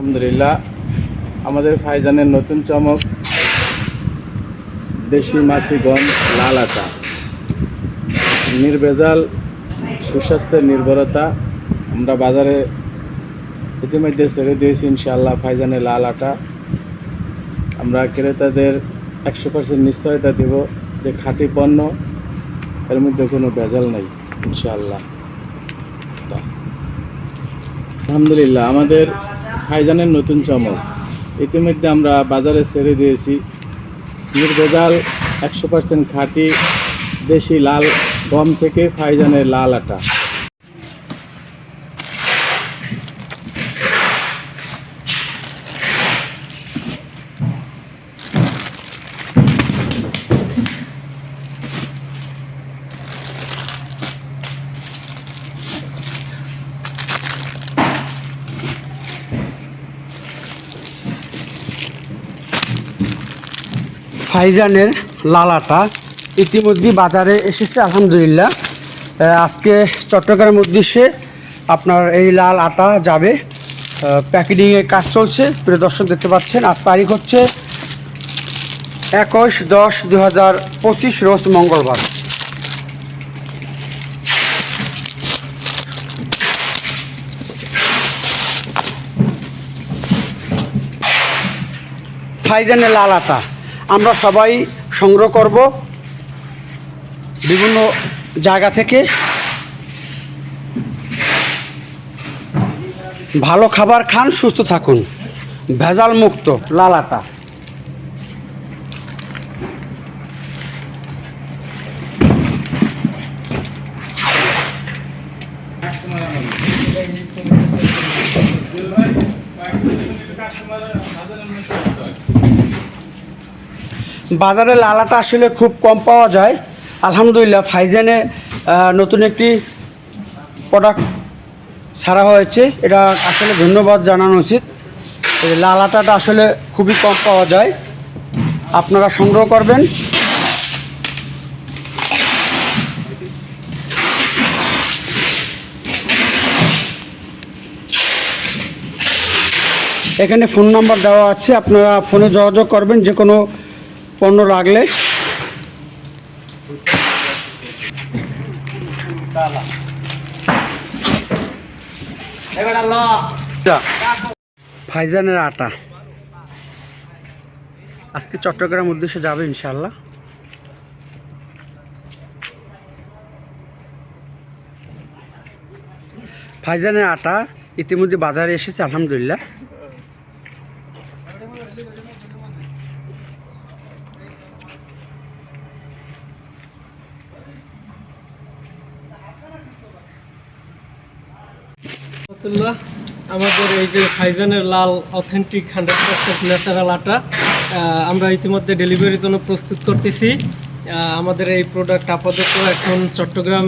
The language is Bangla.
আলহামদুলিল্লাহ, আমাদের ফাইজানের নতুন চমক, দেশি মাছি গম লাল আটা নির্ভেজাল, সুস্বাস্থ্যের নির্ভরতা, আমরা বাজারে ইতিমধ্যে ছেড়ে দিয়েছি ইনশাআল্লাহ ফাইজানের লাল আটা। আমরা ক্রেতাদের একশো পার্সেন্ট নিশ্চয়তা দেব যে খাঁটি পণ্য, এর মধ্যে কোনো ভেজাল নেই, ইনশাআল্লাহ। আলহামদুলিল্লাহ, আমাদের ফাইজানের নতুন চমক। ইতিমধ্যে আমরা বাজারে ছেড়ে দিয়েছি। নির্ভেজাল একশো পার্সেন্ট খাঁটি দেশি লাল গম থেকে ফাইজানের লাল আটা। ফাইজানের লালাটা ইতিমধ্যে বাজারে এসেছে, আলহামদুলিল্লাহ। আজকে চট্টগ্রাম উদ্দেশ্যে আপনার এই লাল আটা যাবে। প্যাকেটিংয়ের কাজ চলছে, প্রিয় দর্শক দেখতে পাচ্ছেন, আজ তারিখ হচ্ছে একুশ দশ দু হাজার পঁচিশ, রোজ মঙ্গলবার। ফাইজানের লাল আটা। আমরা সবাই সংগ্রহ করব বিভিন্ন জায়গা থেকে। ভালো খাবার খান, সুস্থ থাকুন। ভেজাল মুক্ত লাল আটা বাজারে লালাটা আসলে খুব কম পাওয়া যায়। আলহামদুলিল্লাহ, ফাইজেনে নতুন একটি প্রোডাক্ট ছাড়া হয়েছে। এটা আসলে ধন্যবাদ জানানো উচিত। লালাটাটা আসলে খুবই কম পাওয়া যায়। আপনারা সংগ্রহ করবেন। এখানে ফোন নাম্বার দেওয়া আছে, আপনারা ফোনে যোগাযোগ করবেন। যে কোনো পণ্য লাগলে ফাইজানের আটা। আজকে চট্টগ্রাম উদ্দেশ্যে যাবে ইনশাল্লাহ ফাইজানের আটা ইতিমধ্যে বাজারে এসেছে, আলহামদুলিল্লাহ। রহমতুল্লাহ আমাদের এই যে ফাইজানের লাল অথেন্টিক হান্ড্রেড পার্সেন্ট ন্যাচারাল আটা আমরা ইতিমধ্যে ডেলিভারির জন্য প্রস্তুত করতেছি। আমাদের এই প্রোডাক্ট আপাতত এখন চট্টগ্রাম